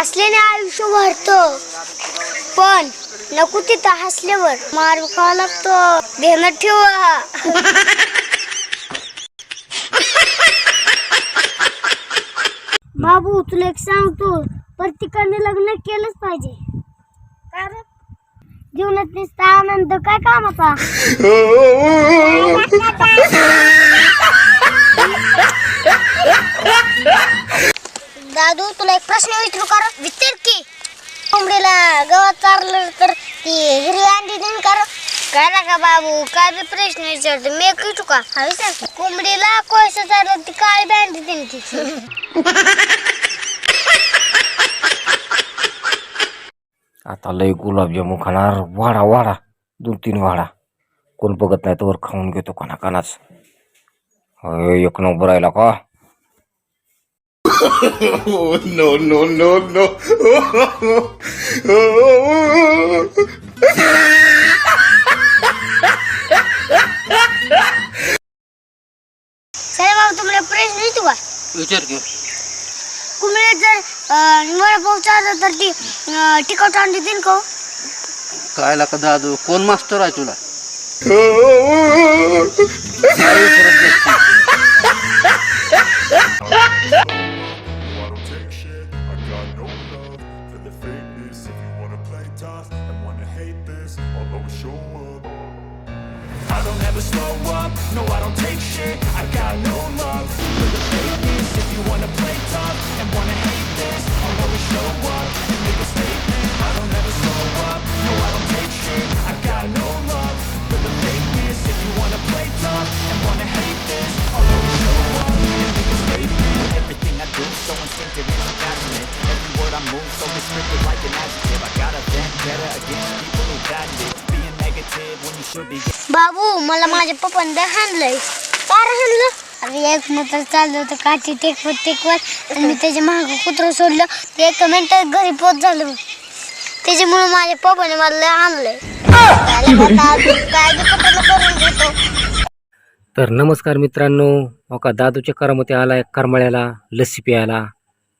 हसल्याने आयुष्य वाढतं. पण नको तिथं हसल्यावर. मार खावा लागतो? घेणं ठेवा. बाबू तुला एक सांगतो. प्रत्येकाने लग्न केलंच पाहिजे. कारण जीवनात नुसता आनंद काय कामाचा? दादू तुला एक प्रश्न विचारू का रे? विचार की. कोंबडीला गवत चारलं तर ती हिरवी अंडी देईन का रे? काय नका बाबू? काय बी प्रश्न विचारतो. मी एक विचारू का? हा विचार की. कोंबडीला कोळसा चारलं ती काळी बी अंडी देईन की. आता लय गुलाबजामू खाणार. वाडा वाडा. दोन तीन वाडा. कोण बघत नाही तर खाऊन घेतो कोणा कानाच एक नंबर राहिला का? no, no, no, no. चला बाबू तुम्हाला प्रश्न विचारू का विचार की कोंबडीला जर अं, वडापाव चाललं तर ती अं, तिखट अंडी देईन का हो? काय का दादू कोण मास्टर आहे तुला tough and wanna hate this, I'll always show up. I don't ever slow up. No, I don't I got a vendetta against people who it Being negative when you should be बाबू मला माझ्या पप्पाने हाणलंय फार हाणलं अरे एक मित्र चाललं होतं काठी टेकवत टेकवत आणि मी त्याच्या मागं कुत्रं सोडलं. ते एका मिनिटात घरी पोच झालं त्याच्यामुळे माझ्या पप्पाने मला लय हाणलंय त्याला काय बी करून घेतो तर नमस्कार मित्रांनो हो का दादूच्या करामध्ये आलाय करमाळ्याला लस्सी प्यायला.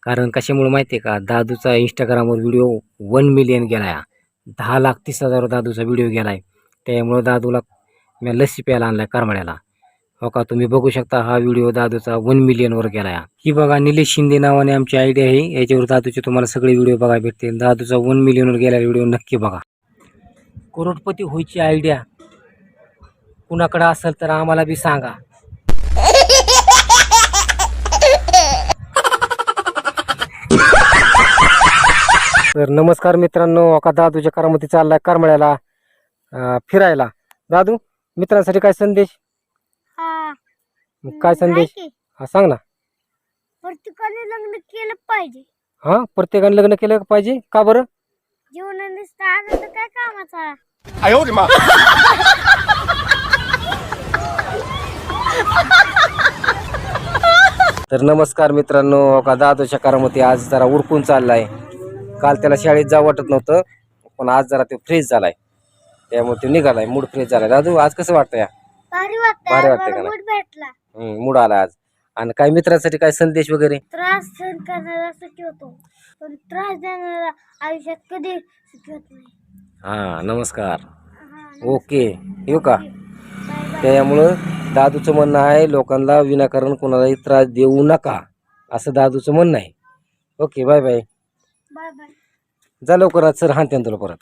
कारण कशामुळे माहिती आहे का? दादूचा इंस्टाग्रामवर व्हिडिओ वन मिलियन गेला आहे दहा लाख तीस हजार दादूचा व्हिडिओ गेला आहे त्यामुळं दादूला मी लस्सी प्यायला आणला आहे करमाड्याला हो का? तुम्ही बघू शकता हा व्हिडिओ दादूचा वन मिलियनवर गेला आहे ही बघा निलेश शिंदे नावाने आमची आयडिया आहे. याच्यावर दादूचे तुम्हाला सगळे व्हिडिओ बघायला भेटतील. दादूचा वन मिलियनवर गेलेला व्हिडिओ नक्की बघा. करोडपती होईची आयडिया कुणाकडं असेल तर आम्हाला बी सांगा. तर नमस्कार मित्रांनो अका दादू चालला चाललाय करमळ्याला फिरायला. दादू मित्रांसाठी काय संदेश? काय संदेश? हा सांग ना. प्रत्येकाने लग्न केलं पाहिजे. हा प्रत्येकाने लग्न केलं पाहिजे? का बरं? तर नमस्कार मित्रांनो का दादू करामध्ये आज जरा उडकून चाललाय. काल त्याला शाळेत जावं वाटत नव्हतं पण आज जरा ते फ्रेश झालाय. त्यामुळे तो निघालाय मूड फ्रेश झालाय. दादू आज कसं वाटतं या? भारी भारी वाटतं वाटतंय का नाही? मूड भेटला. मूड आला आज. आणि काय मित्रांसाठी काय संदेश वगैरे? त्रास सहन करणारा सुखी होतो. पण त्रास देणारा आयुष्यात कधी सुखी होत नाही. हा नमस्कार. ओके. येऊ का? त्यामुळं दादूचं म्हणणं आहे लोकांना विनाकारण कोणालाही त्रास देऊ नका. असं दादूचं म्हणणं आहे. Okay bye bye. Bye bye जा लवकर आज सर हाणते तुला परत.